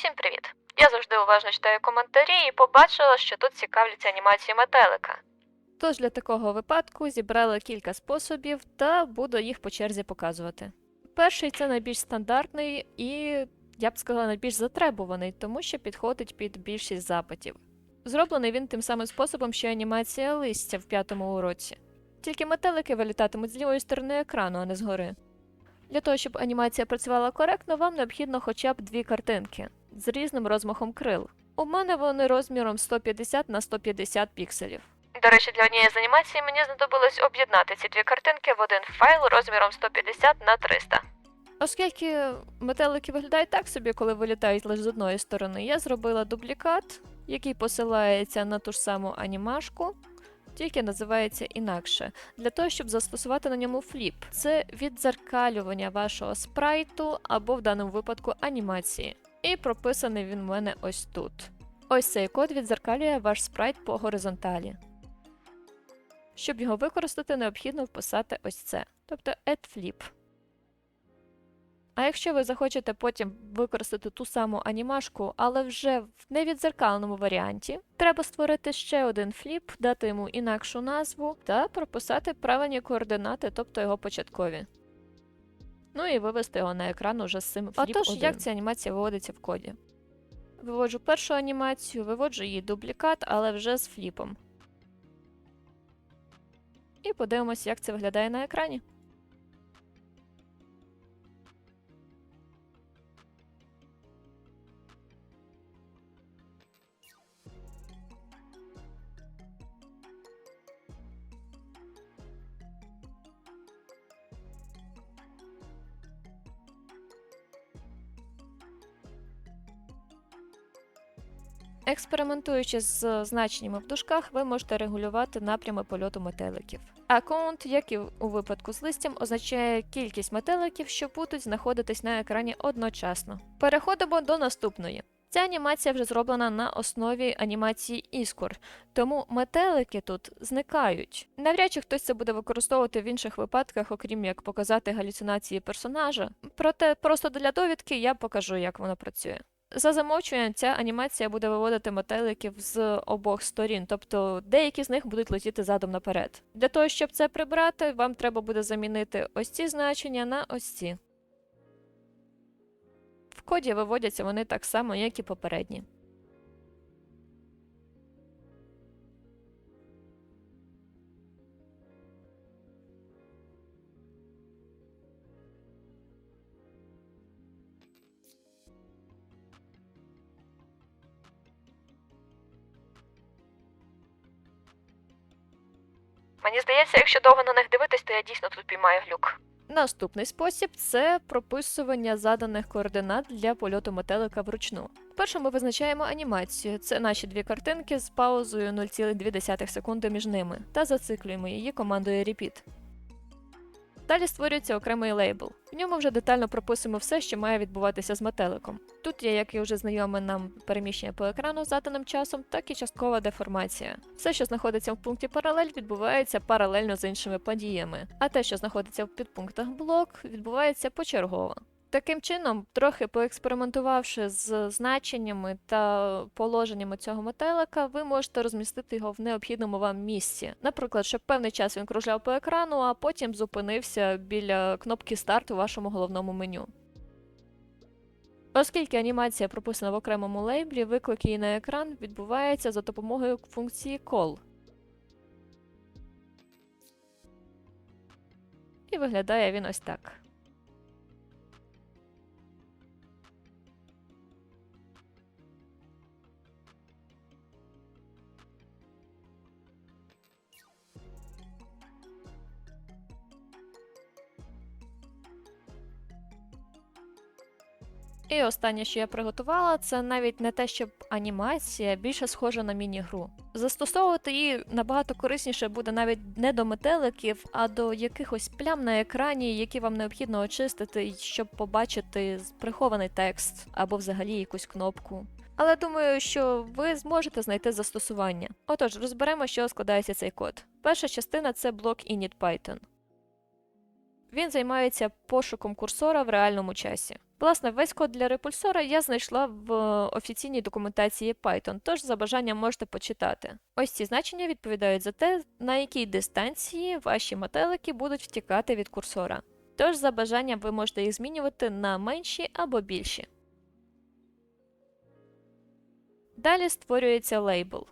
Усім привіт! Я завжди уважно читаю коментарі і побачила, що тут цікавляться анімації метелика. Тож для такого випадку зібрала кілька способів та буду їх по черзі показувати. Перший це найбільш стандартний і, я б сказала, найбільш затребуваний, тому що підходить під більшість запитів. Зроблений він тим самим способом, що анімація листя в п'ятому уроці. Тільки метелики вилітатимуть з лівої сторони екрану, а не згори. Для того, щоб анімація працювала коректно, вам необхідно хоча б дві картинки з різним розмахом крил. У мене вони розміром 150 на 150 пікселів. До речі, для однієї з анімацій мені знадобилось об'єднати ці дві картинки в один файл розміром 150 на 300. Оскільки метелики виглядають так собі, коли вилітають лише з одної сторони, я зробила дублікат, який посилається на ту ж саму анімашку, тільки називається інакше, для того, щоб застосувати на ньому фліп. Це віддзеркалювання вашого спрайту або в даному випадку анімації. І прописаний він в мене ось тут. Ось цей код віддзеркалює ваш спрайт по горизонталі. Щоб його використати, необхідно вписати ось це, тобто add flip. А якщо ви захочете потім використати ту саму анімашку, але вже в невідзеркаленому варіанті, треба створити ще один фліп, дати йому інакшу назву та прописати правильні координати, тобто його початкові. Ну і вивести його на екран уже з цим фліп Отож, 1. як ця анімація виводиться в коді? Виводжу першу анімацію, виводжу її дублікат, але вже з фліпом. І подивимось, як це виглядає на екрані. Експериментуючи з значеннями в дужках, ви можете регулювати напрями польоту метеликів. Аккаунт, як і у випадку з листям, означає кількість метеликів, що будуть знаходитись на екрані одночасно. Переходимо до наступної. Ця анімація вже зроблена на основі анімації Іскор, тому метелики тут зникають. Навряд чи хтось це буде використовувати в інших випадках, окрім як показати галюцинації персонажа. Проте просто для довідки я покажу, як воно працює. За замовчуванням, ця анімація буде виводити метеликів з обох сторін, тобто деякі з них будуть летіти задом наперед. Для того, щоб це прибрати, вам треба буде замінити ось ці значення на ось ці. В коді виводяться вони так само, як і попередні. Мені здається, якщо довго на них дивитись, то я дійсно тут піймаю глюк. Наступний спосіб це прописування заданих координат для польоту метелика вручну. Перше ми визначаємо анімацію. Це наші дві картинки з паузою 0,2 секунди між ними, та зациклюємо її командою Repeat. Далі створюється окремий лейбл. В ньому вже детально прописуємо все, що має відбуватися з метеликом. Тут є як і вже знайоме нам переміщення по екрану заданим часом, так і часткова деформація. Все, що знаходиться в пункті паралель, відбувається паралельно з іншими подіями, а те, що знаходиться в підпунктах блок, відбувається почергово. Таким чином, трохи поекспериментувавши з значеннями та положеннями цього метелика, ви можете розмістити його в необхідному вам місці. Наприклад, щоб певний час він кружляв по екрану, а потім зупинився біля кнопки старт у вашому головному меню. Оскільки анімація прописана в окремому лейблі, виклик її на екран відбувається за допомогою функції call. І виглядає він ось так. І останнє, що я приготувала, це навіть не те, щоб анімація більше схожа на міні-гру. Застосовувати її набагато корисніше буде навіть не до метеликів, а до якихось плям на екрані, які вам необхідно очистити, щоб побачити прихований текст або взагалі якусь кнопку. Але думаю, що ви зможете знайти застосування. Отож, розберемо, що складається цей код. Перша частина це блок init Python. Він займається пошуком курсора в реальному часі. Власне, весь код для репульсора я знайшла в е, офіційній документації Python, тож за бажанням можете почитати. Ось ці значення відповідають за те, на якій дистанції ваші метелики будуть втікати від курсора. Тож за бажанням ви можете їх змінювати на менші або більші. Далі створюється лейбл.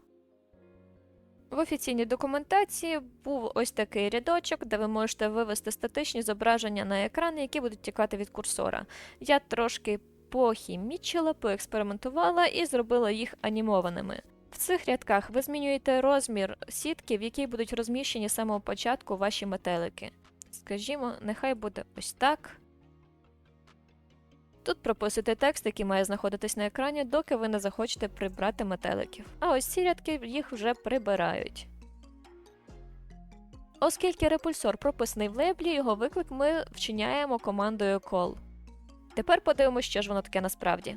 В офіційній документації був ось такий рядочок, де ви можете вивести статичні зображення на екран, які будуть тікати від курсора. Я трошки похімічила, поекспериментувала і зробила їх анімованими. В цих рядках ви змінюєте розмір сітки, в якій будуть розміщені з самого початку ваші метелики. Скажімо, нехай буде ось так. Тут прописуйте текст, який має знаходитись на екрані, доки ви не захочете прибрати метеликів. А ось ці рядки їх вже прибирають. Оскільки репульсор прописаний в лейблі, його виклик ми вчиняємо командою call. Тепер подивимося, що ж воно таке насправді.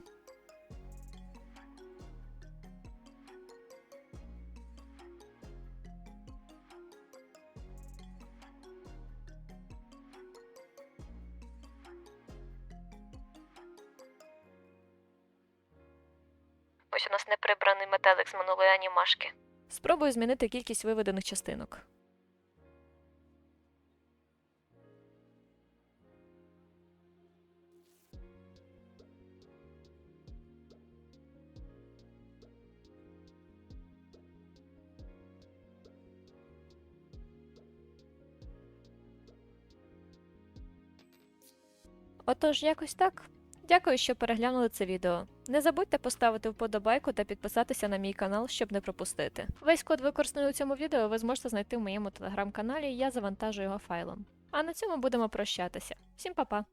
Ось у нас неприбраний метелик з минулої анімашки. Спробую змінити кількість виведених частинок. Отож, якось так. Дякую, що переглянули це відео. Не забудьте поставити вподобайку та підписатися на мій канал, щоб не пропустити. Весь код, використаний у цьому відео, ви зможете знайти в моєму телеграм-каналі, я завантажу його файлом. А на цьому будемо прощатися. Всім па-па!